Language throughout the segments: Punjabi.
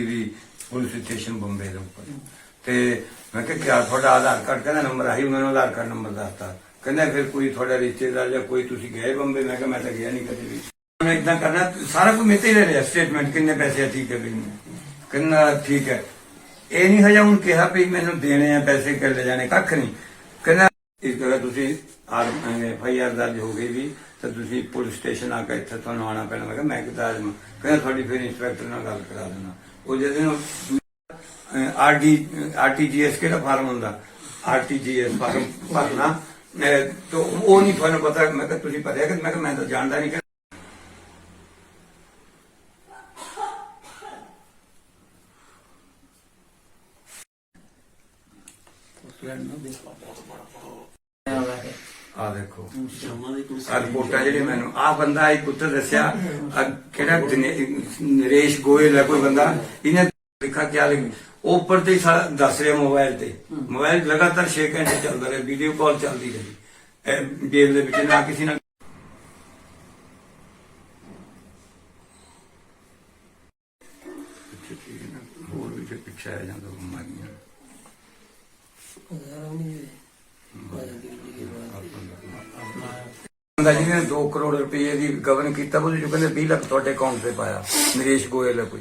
ਵੀ ਪੁਲਿਸ ਸਟੇਸ਼ਨ ਬੰਬੇ ਦੇ ਉੱਪਰ। ਤੇ ਮੈਂ ਕਿਹਾ, ਕਿਆ ਤੁਹਾਡਾ ਆਧਾਰ ਕਾਰਡ ਕਹਿੰਦਾ ਨੰਬਰ ਆਹੀ ਮੈਨੂੰ ਆਧਾਰ ਕਾਰਡ ਨੰਬਰ ਦੱਸਤਾ। ਕਹਿੰਦਾ, ਫਿਰ ਕੋਈ ਤੁਹਾਡਾ ਰਿਸ਼ਤੇਦਾਰ ਜਾਂ ਕੋਈ ਤੁਸੀਂ ਗਏ ਬੰਬੇ? ਮੈਂ ਕਿਹਾ, ਮੈਂ ਤਾਂ ਗਿਆ ਨਹੀਂ ਕਦੇ ਵੀ। ਮੈਂ ਇਦਾਂ ਕਰਨਾ, ਸਾਰਾ ਕੁਝ ਮੇਤੇ ਹੀ ਲੈ ਰਿਹਾ ਸਟੇਟਮੈਂਟ ਕਿੰਨੇ ਪੈਸੇ ਆ, ਠੀਕ ਹੈ ਵੀ ਕਿੰਨਾ ਠੀਕ ਹੈ। ਇਹ ਨਹੀਂ ਹਜਾ ਹੁਣ ਕਿਹਾ ਵੀ ਮੈਨੂੰ ਦੇਣੇ ਆ ਪੈਸੇ ਕਿ ਲੈ ਜਾਣੇ, ਕੱਖ ਨਹੀਂ। ਕਹਿੰਦਾ, ਇਸ ਤਰ੍ਹਾਂ ਤੁਸੀਂ ਐਫ ਆਈ ਆਰ ਦਰਜ ਹੋ ਗਈ ਵੀ, ਤਾਂ ਤੁਸੀਂ ਪੁਲਿਸ ਸਟੇਸ਼ਨ ਆ ਕੇ ਇੱਥੇ ਤੁਹਾਨੂੰ ਆਣਾ ਪੈਣਾ। ਮੈਂ ਕਿਹਾ, ਮੈਂ ਕਿਦਾਂ ਕਹਿੰਦਾ, ਤੁਹਾਡੀ ਫਿਰ ਇੰਸਪੈਕਟਰ ਨਾਲ ਗੱਲ ਕਰਾ ਦੇਣਾ। ਉਹ ਜਿਹਦੇ ਆਰਡੀ ਆਰਟੀਜੀਐਸ ਕਿਹੜਾ ਫਾਰਮ ਹੁੰਦਾ? ਆਰਟੀਜੀਐਸ ਫਾਰਮ ਭਰਨਾ। ਅਹ, ਉਹ ਨਹੀਂ ਤੁਹਾਨੂੰ ਪਤਾ ਮੈਂ ਕਿਹਾ ਤੁਸੀਂ ਭਰਿਆ ਕਿ ਮੈਂ ਕਿਹਾ ਮੈਂ ਤਾਂ ਜਾਣਦਾ ਨਹੀਂ ਆ ਦੇਖੋ। ਆ ਰਿਪੋਰਟਾਂ ਜਿਹੜੇ ਮੈਨੂੰ ਆ ਬੰਦਾ ਇੱਕ ਪੁੱਤਰ ਦੱਸਿਆ ਆਹ ਕਿਹੜਾ ਦਿਨੇ- ਨਰੇਸ਼ ਗੋਇਲ ਹੈ ਕੋਈ ਬੰਦਾ ਇਹਨੇ ਲਿਖਾ ਕਿਆ ਲਿਖ ਉਹ ਉੱਪਰ ਤੇ ਹੀ ਸਾਰਾ ਦੱਸ ਰਿਹਾ ਮੋਬਾਈਲ ਤੇ। ਮੋਬਾਈਲ ਲਗਾਤਾਰ 6 ਘੰਟੇ ਚੱਲਦਾ ਰਿਹਾ ਵੀਡੀਓ ਕਾਲ ਚੱਲਦੀ ਰਹੀ। ਇਹ ਜੇਲ੍ਹ ਦੇ ਵਿੱਚ ਨਾ ਕਿਸੇ ਨਾਲ ਬੰਦਾ ਜਿਹਨੇ 2 ਕਰੋੜ ਰੁਪਏ ਦੀ ਗਵਰਨ ਕੀਤਾ, ਉਹਦੇ ਚੋਂ ਕਹਿੰਦੇ 20 ਲੱਖ ਤੁਹਾਡੇ ਅਕਾਊਂਟ ਤੇ ਪਾਇਆ। ਨਰੇਸ਼ ਗੋਇਲ ਹੈ ਕੋਈ।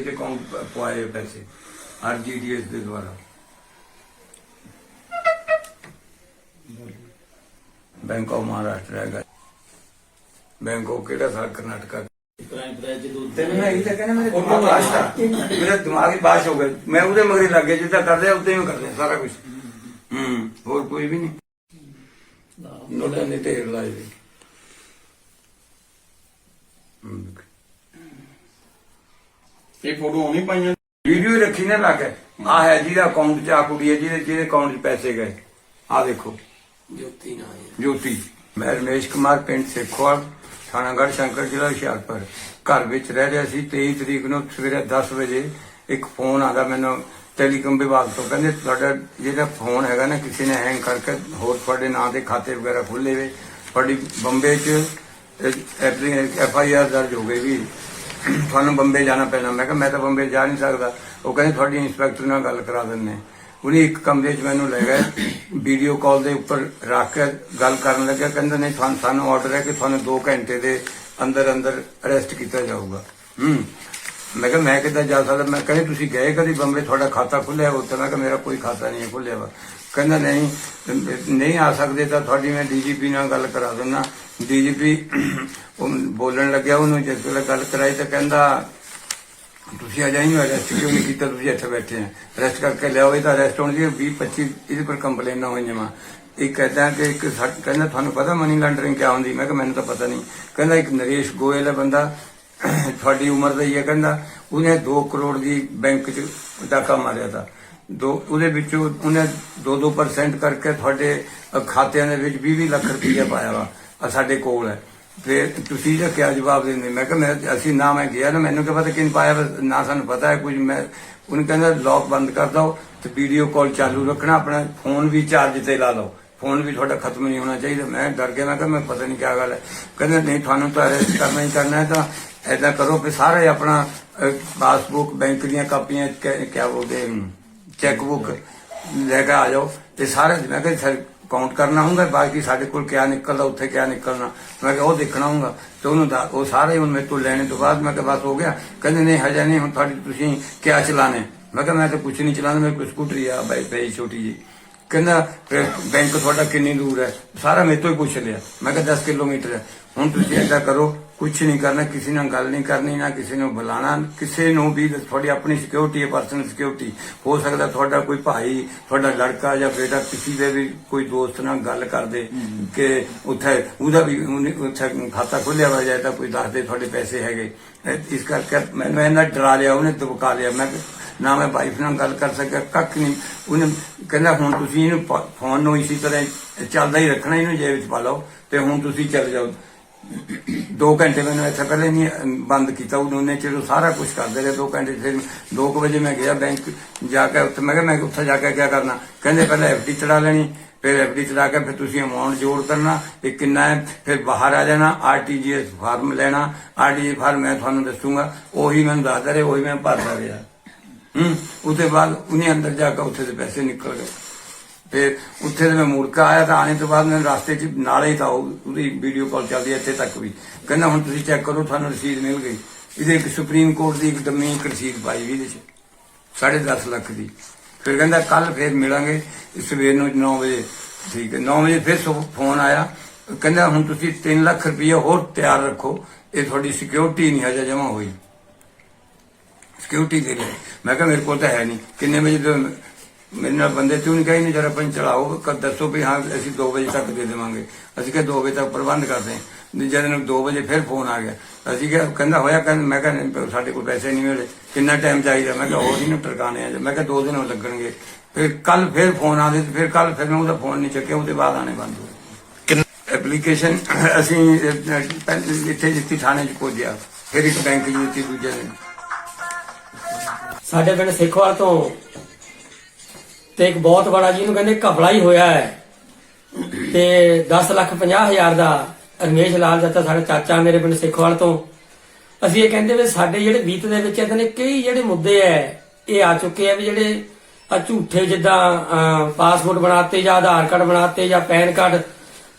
ਇਹਦੇ ਅਕਾਊਂਟ ਪਵਾਏ ਪੈਸੇ? ਆਰਜੀਡੀਐਸ ਦੇ ਦੁਆਰਾ। ਬੈਂਕ ਆਫ ਮਹਾਰਾਸ਼ਟਰ ਹੈਗਾ। ਬੈਂਕ ਆਫ ਕਿਹੜਾ ਸਰ ਕਰਨਾਟਕਾ ਤੈਨੂੰ ਮੈਂ ਇਹ ਤਾਂ ਕਹਿੰਦਾ ਮੇਰੇ ਦਿਮਾਗ ਬਾਸ਼ ਮੇਰਾ ਦਿਮਾਗ ਹੀ ਬਾਸ਼ ਹੋ ਗਿਆ। ਮੈਂ ਉਹਦੇ ਮਗਰੇ ਲੱਗ ਗਿਆ ਜਿੱਦਾਂ ਕਰਦੇ ਉਦਾਂ ਹੀ ਕਰਦੇ ਸਾਰਾ ਕੁਝ ਹੂੰ। ਹੋਰ ਕੋਈ ਵੀ ਨਹੀਂ। ਨੋਟਾਂ ਦੇ ਢੇਰ ਲਾਏ ਹੋਏ। ਹੂੰ ਇਹ ਫੋਟੋ ਆਉਣੀ ਪਾਈਆਂ। ਵੀਡੀਓ ਹੀ ਰੱਖੀ ਨਾ ਲਾ ਕੇ। ਆ ਹੈ ਜਿਹਦਾ ਅਕਾਊਂਟ 'ਚ ਆ ਕੁੜੀ ਹੈ ਜਿਹਦੇ ਜਿਹਦੇ ਅਕਾਊਂਟ 'ਚ ਪੈਸੇ ਗਏ। ਆ ਦੇਖੋ। ਜੋਤੀ ਨਾ ਜੋਤੀ। ਮੈਂ ਰਮੇਸ਼ ਕੁਮਾਰ ਪਿੰਡ ਸੇਖੋਵਾਲ ਥਾਣਾਗੜ੍ਹ ਸ਼ੰਕਰ ਜ਼ਿਲ੍ਹਾ ਹੁਸ਼ਿਆਰਪੁਰ। ਘਰ ਵਿੱਚ ਰਹਿ ਰਿਹਾ ਸੀ। 23 ਤਰੀਕ ਨੂੰ ਸਵੇਰੇ 10 ਵਜੇ ਇੱਕ ਫੋਨ ਆਦਾ ਮੈਨੂੰ ਟੈਲੀਕਾਮ ਵਿਭਾਗ ਤੋਂ। ਕਹਿੰਦੇ ਤੁਹਾਡਾ ਜਿਹੜਾ ਫੋਨ ਹੈਗਾ ਨਾ ਕਿਸੇ ਨੇ ਹੈਂਗ ਕਰਕੇ ਹੋਰ ਤੁਹਾਡੇ ਨਾਂ ਦੇ ਖਾਤੇ ਵਗੈਰਾ ਖੁੱਲੇ ਵੇ। ਤੁਹਾਡੀ ਬੰਬੇ 'ਚ ਐਫ ਆਈ ਆਰ ਦਰਜ ਹੋ ਗਈ ਵੀ ਤੁਹਾਨੂੰ ਬੰਬੇ ਜਾਣਾ ਪੈਣਾ। ਮੈਂ ਕਿਹਾ, ਮੈਂ ਤਾਂ ਬੰਬੇ ਜਾ ਨਹੀਂ ਸਕਦਾ। ਉਹ ਕਹਿੰਦੇ, ਤੁਹਾਡੀ ਇੰਸਪੈਕਟਰ ਨਾਲ ਗੱਲ ਕਰਾ ਦਿੰਦੇ। ਉਹਨੇ ਇੱਕ ਕਮਰੇ 'ਚ ਮੈਨੂੰ ਲੈ ਗਏ ਵੀਡੀਓ ਕਾਲ ਦੇ ਉੱਪਰ ਰੱਖ ਕੇ ਗੱਲ ਕਰਨ ਲੱਗਿਆ। ਕਹਿੰਦੇ, ਨਹੀਂ, ਤੁਹਾਨੂੰ ਸਾਨੂੰ ਆਰਡਰ ਹੈ ਕਿ ਤੁਹਾਨੂੰ 2 ਘੰਟੇ ਦੇ ਅੰਦਰ ਅੰਦਰ ਅਰੈਸਟ ਕੀਤਾ ਜਾਊਗਾ। ਹੂੰ। ਮੈਂ ਕਿਹਾ, ਮੈਂ ਕਿੱਦਾਂ ਜਾ ਸਕਦਾ? ਮੈਂ ਕਹਿੰਦੇ, ਤੁਸੀਂ ਗਏ ਕਦੀ ਬੰਬੇ? ਤੁਹਾਡਾ ਖਾਤਾ ਖੁੱਲਿਆ ਉੱਥੇ? ਮੈਂ ਕਿਹਾ, ਮੇਰਾ ਕੋਈ ਖਾਤਾ ਨਹੀਂ ਹੈ ਖੁੱਲਿਆ ਵਾ। ਕਹਿੰਦਾ, ਨਹੀਂ ਨਹੀਂ ਆ ਸਕਦੇ ਤਾਂ ਤੁਹਾਡੀ ਮੈਂ ਡੀਜੀਪੀ ਨਾਲ ਗੱਲ ਕਰਾ ਦਿੰਦਾ। ਡੀਜੀਪੀ ਉਹ ਬੋਲਣ ਲੱਗਿਆ ਉਹਨੂੰ, ਜਿਸ ਵੇਲੇ ਗੱਲ ਕਰਾਈ ਤਾਂ ਕਹਿੰਦਾ, ਤੁਸੀਂ ਅਜੇ ਨਹੀਂ ਅਰੈਸਟ ਕਿਉਂ ਨਹੀਂ ਕੀਤਾ? ਤੁਸੀਂ ਇੱਥੇ ਬੈਠੇ ਆ। ਅਰੈਸਟ ਕਰਕੇ ਲਿਆਓ, ਇਹ ਤਾਂ ਅਰੈਸਟ ਹੋਣ ਦੀ 20 25 ਇਹਦੇ ਪਰ ਕੰਪਲੇਨਾਂ ਹੋਈਆਂ ਵਾ ਇੱਕ ਕਹਿੰਦਾ ਕਿ ਇੱਕ ਕਹਿੰਦਾ, ਤੁਹਾਨੂੰ ਪਤਾ ਮਨੀ ਲਾਂਡਰਿੰਗ ਕਿਆ ਹੁੰਦੀ? ਮੈਂ ਕਿਹਾ, ਮੈਨੂੰ ਤਾਂ ਪਤਾ ਨਹੀਂ। ਕਹਿੰਦਾ, ਇੱਕ ਨਰੇਸ਼ ਗੋਇਲ ਹੈ ਬੰਦਾ ਤੁਹਾਡੀ ਉਮਰ ਦਾ ਹੀ ਹੈ ਕਹਿੰਦਾ, ਉਹਨੇ 2 ਕਰੋੜ ਦੀ ਬੈਂਕ 'ਚ ਡਾਕਾ ਮਾਰਿਆ ਤਾ। ਦੋ, ਉਹਦੇ ਵਿੱਚੋਂ ਉਹਨੇ 2-2% ਕਰਕੇ ਤੁਹਾਡੇ ਖਾਤਿਆਂ ਦੇ ਵਿੱਚ 20 ਲੱਖ ਰੁਪਈਆ ਪਾਇਆ ਵਾ ਆ ਸਾਡੇ ਕੋਲ ਹੈ। ਫਿਰ ਤੁਸੀਂ ਇਹਦਾ ਕਿਆ ਜਵਾਬ ਦਿੰਦੇ, ਮੈਂ ਕਿਹਾ ਮੈਂ ਅਸੀਂ ਨਾ ਮੈਂ ਗਿਆ ਨਾ, ਮੈਨੂੰ ਕੀ ਪਤਾ ਕਿਨ ਪਾਇਆ ਨਾ ਸਾਨੂੰ ਪਤਾ ਹੈ ਕੁਝ, ਮੈਂ ਉਹਨੇ ਕਹਿੰਦਾ ਲੌਕ ਬੰਦ ਕਰ ਦਿਓ ਤੇ ਵੀਡੀਓ ਕਾਲ ਚਾਲੂ ਰੱਖਣਾ, ਆਪਣਾ ਫੋਨ ਵੀ ਚਾਰਜ ਤੇ ਲਾ ਲਓ। ਫੋਨ ਵੀ ਤੁਹਾਡਾ ਖਤਮ ਨਹੀਂ ਹੋਣਾ ਚਾਹੀਦਾ। ਮੈਂ ਡਰ ਗਿਆ, ਮੈਂ ਕਿਹਾ ਮੈਂ ਪਤਾ ਨਹੀਂ ਕਿਆ ਗੱਲ ਹੈ। ਕਹਿੰਦਾ, ਨਹੀਂ, ਤੁਹਾਨੂੰ ਤਾਂ ਅਰੈਸਟ ਕਰਨਾ ਹੀ ਕਰਨਾ ਹੈ ਤਾਂ ਐਦਾਂ ਕਰੋ ਕਿ ਸਾਰੇ ਆਪਣਾ ਪਾਸਬੁੱਕ, ਬੈਂਕ ਦੀਆਂ ਕਾਪੀਆਂ ਕਿਆ ਬੋਲਦੇ ਚੈੱਕ ਬੁੱਕ ਲੈ ਕੇ ਆ ਜਾਓ ਤੇ ਸਾਰੇ, ਮੈਂ ਕਿਹਾ ਸਰ, ਕਾਊਂਟ ਕਰਨਾ ਹੁੰਦਾ ਬਾਕੀ ਸਾਡੇ ਕੋਲ ਕਿਆ ਨਿਕਲਦਾ, ਉੱਥੇ ਕਿਆ ਨਿਕਲਣਾ, ਮੈਂ ਕਿਹਾ ਉਹ ਦੇਖਣਾ ਹੁੰਦਾ ਤੇ ਉਹਨੂੰ ਦਾ- ਉਹ ਸਾਰੇ ਹੁਣ ਮੇਰੇ ਤੋਂ ਲੈਣੇ ਤੋਂ ਬਾਅਦ ਮੈਂ ਕਿਹਾ ਬਸ ਹੋ ਗਿਆ, ਕਹਿੰਦੇ ਨਹੀਂ, ਹਜੇ ਨਹੀਂ, ਹੁਣ ਤੁਹਾਡੀ ਤੁਸੀਂ ਕਿਆ ਚਲਾਣੇ? ਮੈਂ ਕਿਹਾ ਮੈਂ ਤਾਂ ਕੁਝ ਨਹੀਂ ਚਲਾਉਂਦਾ, ਮੇਰੇ ਕੋਲ ਸਕੂਟਰੀ ਆ, ਬਾਈ, ਪਈ ਛੋਟੀ ਜੀ ਕਹਿੰਦਾ ਬੈਂਕ ਤੁਹਾਡਾ ਕਿੰਨੀ ਦੂਰ ਹੈ? ਸਾਰਾ ਮੇਰੇ ਤੋਂ ਹੀ ਪੁੱਛ ਲਿਆ। ਮੈਂ ਕਿਹਾ 10 ਕਿਲੋਮੀਟਰ ਹੈ। ਹੁਣ ਤੁਸੀਂ ਏਦਾਂ ਕਰੋ ਕੁਝ ਨਹੀਂ ਕਰਨਾ ਕਿਸੇ ਨਾਲ ਗੱਲ ਨਹੀਂ ਕਰਨੀ ਨਾ ਕਿਸੇ ਨੂੰ ਬੁਲਾਣਾ ਕਿਸੇ ਨੂੰ ਵੀ ਤੁਹਾਡੀ ਆਪਣੀ ਸਿਕਿਉਰਿਟੀ ਹੈ ਪਰਸਨਲ ਸਿਕਿਉਰਿਟੀ ਹੋ ਸਕਦਾ ਤੁਹਾਡਾ ਕੋਈ ਭਾਈ ਤੁਹਾਡਾ ਲੜਕਾ ਜਾਂ ਬੇਟਾ ਕਿਸੇ ਦੇ ਵੀ ਕੋਈ ਦੋਸਤ ਨਾਲ ਗੱਲ ਕਰਦੇ ਕਿ ਉੱਥੇ ਉਹਦਾ ਵੀ ਉਹਨੇ ਉੱਥੇ ਖਾਤਾ ਖੋਲਿਆ ਹੋਇਆ ਜਾਏ ਤਾਂ ਕੋਈ ਦੱਸ ਦੇ ਤੁਹਾਡੇ ਪੈਸੇ ਹੈਗੇ। ਇਸ ਕਰਕੇ ਮੈਨੂੰ ਇਹਨਾਂ ਡਰਾ ਲਿਆ ਉਹਨੇ ਦਬਕਾ ਲਿਆ। ਮੈਂ ਨਾ ਮੈਂ ਵਾਈਫ ਨਾਲ ਗੱਲ ਕਰ ਸਕਿਆ ਕੱਖ ਨਹੀਂ। ਉਹਨੇ ਕਹਿੰਦਾ ਹੁਣ ਤੁਸੀਂ ਇਹਨੂੰ ਫੋਨ ਨੂੰ ਇਸੇ ਤਰ੍ਹਾਂ ਚੱਲਦਾ ਹੀ ਰੱਖਣਾ ਇਹਨੂੰ ਜੇਬ ਵਿੱਚ ਪਾ ਲਓ ਤੇ ਹੁਣ ਤੁਸੀਂ ਚੱਲ ਜਾਓ। ਦੋ ਘੰਟੇ ਮੈਨੂੰ ਇੱਥੇ ਪਹਿਲੇ ਨਹੀਂ, ਬੰਦ ਕੀਤਾ ਉਹਨੇ ਚਲੋ ਸਾਰਾ ਕੁਝ ਕਰਦੇ ਰਹੇ, ਦੋ ਘੰਟੇ ਫਿਰ 2 ਵਜੇ ਮੈਂ ਗਿਆ ਬੈਂਕ ਜਾ ਕੇ ਉੱਥੇ, ਮੈਂ ਕਿਹਾ ਮੈਂ ਉੱਥੇ ਜਾ ਕੇ ਕੀ ਕਰਨਾ? ਕਹਿੰਦੇ ਪਹਿਲਾਂ ਐਫਡੀ ਚੜਾ ਲੈਣੀ, ਫਿਰ ਐਫਡੀ ਚੜਾ ਕੇ ਫਿਰ ਤੁਸੀਂ ਅਮਾਉਂਟ ਜੋੜ ਕਰਨਾ, ਇਹ ਕਿੰਨਾ ਹੈ? ਫਿਰ ਬਾਹਰ ਆ ਜਾਣਾ ਆਰਟੀਜੀਐਸ ਫਾਰਮ ਲੈਣਾ ਆਰਟੀਜੀ ਫਾਰਮ ਮੈਂ ਤੁਹਾਨੂੰ ਦੱਸੂਗਾ, ਉਹੀ ਮੈਨੂੰ ਦੱਸਦਾ ਰਿਹਾ, ਉਹੀ ਮੈਂ ਭਰਦਾ ਰਿਹਾ। ਹੂੰ, ਉਹਦੇ ਬਾਅਦ ਉਹਨੇ ਅੰਦਰ ਜਾ ਕੇ ਉੱਥੇ ਦੇ ਪੈਸੇ ਨਿਕਲ ਗਏ। ਫਿਰ ਉੱਥੇ ਤੇ ਮੈਂ ਮੁੜਕਾ ਆਇਆ ਤਾਂ ਆਣੇ ਤੋਂ ਬਾਅਦ ਮੈਂ ਰਸਤੇ 'ਚ ਨਾਲੇ ਤਾਂ ਉਹਦੀ ਵੀਡੀਓ ਕਾਲ ਚੱਲਦੀ ਇੱਥੇ ਤੱਕ ਵੀ। ਕਹਿੰਦਾ ਹੁਣ ਤੁਸੀਂ ਚੈੱਕ ਕਰੋ, ਤੁਹਾਨੂੰ ਰਸੀਦ ਮਿਲ ਗਈ। ਇਹਦੇ ਇੱਕ ਸੁਪਰੀਮ ਕੋਰਟ ਦੀ ਇੱਕ ਡੰਮੀ ਰਸੀਦ ਪਾਈ ਵੀ ਇਹਦੇ 'ਚ 10.5 ਲੱਖ ਦੀ। ਫਿਰ ਕਹਿੰਦਾ ਕੱਲ ਫਿਰ ਮਿਲਾਂਗੇ ਸਵੇਰ ਨੂੰ 9 ਵਜੇ, ਠੀਕ ਹੈ 9 ਵਜੇ ਫਿਰ ਸੁ- ਫੋਨ ਆਇਆ। ਕਹਿੰਦਾ ਹੁਣ ਤੁਸੀਂ 3 ਲੱਖ ਰੁਪਏ ਹੋਰ ਤਿਆਰ ਰੱਖੋ, ਇਹ ਤੁਹਾਡੀ ਸਿਕਿਉਰਿਟੀ ਨਹੀਂ ਹਜੇ ਜਮਾ ਹੋਈ। ਸਿਕਿਉਰਿਟੀ ਦੇ ਲਈ। ਮੈਂ ਕਿਹਾ ਮੇਰੇ ਕੋਲ ਤਾਂ ਹੈ ਨਹੀਂ। ਕਿੰਨੇ ਵਜੇ ਮੇਰੇ ਨਾਲ ਬੰਦੇ ਤੂੰ ਨਹੀਂ ਕਹੀ ਨਹੀਂ ਜਰਾ ਪੰਚ ਚਲਾਓ ਕ ਦੱਸੋ ਵੀ ਹਾਂ ਅਸੀਂ 2 ਵਜੇ ਤੱਕ ਦੇ ਦੇਵਾਂਗੇ। ਅਸੀਂ ਕਿਹਾ 2 ਵਜੇ ਤੱਕ ਪ੍ਰਬੰਧ ਕਰਦੇ ਹਾਂ। ਜਦ ਨੂੰ 2 ਵਜੇ ਫਿਰ ਫੋਨ ਆ ਗਿਆ। ਅਸੀਂ ਕਿਹਾ ਕਹਿੰਦਾ ਹੋਇਆ ਕਹਿੰਦਾ ਮੈਂ ਕਿਹਾ ਨਹੀਂ, ਸਾਡੇ ਕੋਲ ਪੈਸੇ ਨਹੀਂ ਮਿਲੇ। ਕਿੰਨਾ ਟਾਈਮ ਚਾਹੀਦਾ? ਮੈਂ ਕਿਹਾ ਹੋਰ ਇਹਨੂੰ ਟਰਕਾਣੇ ਆ ਮੈਂ ਕਿਹਾ 2 ਦਿਨ ਲੱਗਣਗੇ। ਫਿਰ ਕੱਲ ਫਿਰ ਫੋਨ ਆਦੇ ਫਿਰ ਕੱਲ ਫਿਰ ਮੈਂ ਉਹਦਾ ਫੋਨ ਨਹੀਂ ਚੱਕਿਆ ਉਹਦੇ ਬਾਅਦ ਆਣੇ ਬੰਦ ਹੋ ਐਪਲੀਕੇਸ਼ਨ ਅਸੀਂ ਇੱਥੇ ਜਿੱਤੀ ਥਾਣੇ ਚ ਪਹੁੰਚਿਆ ਫਿਰ ਇੱਕ ਬੈਂਕ ਜੀ ਦਿੱਤੀ ਦੂਜੇ ਦਿਨ। ਸਾਡੇ ਪਿੰਡ ਸੇਖਵਾਲ ਤੋਂ ਤੇ ਇੱਕ ਬਹੁਤ ਬੜਾ ਜਿਹਨੂੰ ਕਹਿੰਦੇ ਘਪਲਾ ਹੀ ਹੋਇਆ ਹੈ। ਤੇ 10 ਲੱਖ 50 ਹਜ਼ਾਰ ਦਾ ਰਮੇਸ਼ ਲਾਲ ਜੱਤਾ ਸਾਡੇ ਚਾਚਾ ਮੇਰੇ ਪਿੰਡ ਸੇਖਵਾਲ ਤੋਂ। ਅਸੀਂ ਇਹ ਕਹਿੰਦੇ ਵੀ ਸਾਡੇ ਜਿਹੜੇ ਬੀਤ ਦੇ ਵਿੱਚ ਇਦਾਂ ਦੇ ਕਈ ਜਿਹੜੇ ਮੁੱਦੇ ਐ, ਇਹ ਆ ਚੁੱਕੇ ਆ ਵੀ ਜਿਹੜੇ ਆ ਝੂਠੇ ਜਿੱਦਾਂ ਪਾਸਪੋਰਟ ਬਣਾਤੇ ਜਾਂ ਆਧਾਰ ਕਾਰਡ ਬਣਾਤੇ ਜਾਂ ਪੈਨ ਕਾਰਡ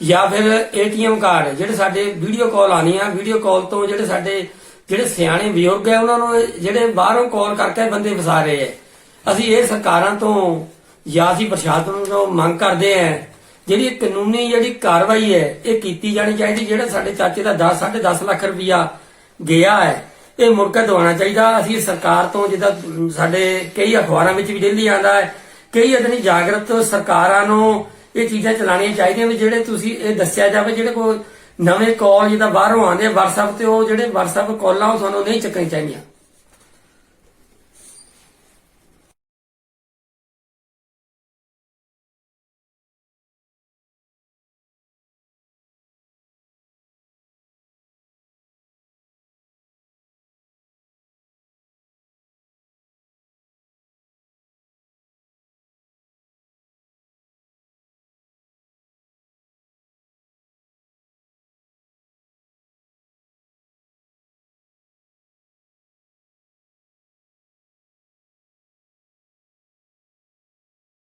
ਜਾਂ ਫਿਰ ਏਟੀਐਮ ਕਾਰਡ, ਜਿਹੜੇ ਸਾਡੇ ਵੀਡੀਓ ਕਾਲ ਆਣੀ ਆ, ਵੀਡੀਓ ਕਾਲ ਤੋਂ ਜਿਹੜੇ ਸਾਡੇ, ਜਿਹੜੇ ਸਿਆਣੇ ਬਜ਼ੁਰਗ ਐ, ਉਹਨਾਂ ਨੂੰ ਜਿਹੜੇ ਬਾਹਰੋਂ ਕਾਲ ਕਰਕੇ ਬੰਦੇ ਫਸਾ ਰਹੇ ਐ। ਅਸੀਂ ਇਹ ਸਰਕਾਰਾਂ ਤੋਂ ਜਾਂ ਅਸੀਂ ਪ੍ਰਸ਼ਾਸਨ ਤੋਂ ਮੰਗ ਕਰਦੇ ਆਂ ਜਿਹੜੀ ਕਾਨੂੰਨੀ ਜਿਹੜੀ ਕਾਰਵਾਈ ਹੈ, ਇਹ ਕੀਤੀ ਜਾਣੀ ਚਾਹੀਦੀ, ਜਿਹੜਾ ਸਾਡੇ ਚਾਚੇ ਦਾ 10 10.5 ਲੱਖ ਰੁਪਇਆ ਗਿਆ ਹੈ, ਇਹ ਮੁੜ ਕੇ ਦਿਵਾਉਣਾ ਚਾਹੀਦਾ। ਅਸੀਂ ਸਰਕਾਰ ਤੋਂ ਜਿੱਦਾਂ ਸਾਡੇ ਕਈ ਅਖਬਾਰਾਂ ਵਿੱਚ ਵੀ ਡੇਲੀ ਆਉਂਦਾ ਹੈ, ਕਈ ਇਤਨੀ ਜਾਗਰਤ ਸਰਕਾਰਾਂ ਨੂੰ ਇਹ ਚੀਜ਼ਾਂ ਚਲਾਉਣੀਆਂ ਚਾਹੀਦੀਆਂ ਵੀ ਜਿਹੜੇ ਤੁਸੀਂ ਇਹ ਦੱਸਿਆ ਜਾਵੇ, ਜਿਹੜੇ ਕੋਈ ਨਵੇਂ ਕਾਲ ਜਿੱਦਾਂ ਬਾਹਰੋਂ ਆਉਂਦੇ ਆ, WhatsApp ਤੇ ਉਹ ਜਿਹੜੇ WhatsApp ਕਾਲਾਂ ਉਹ ਤੁਹਾਨੂੰ ਨਹੀਂ ਚੱਕਣੀ ਚਾਹੀਦੀਆਂ।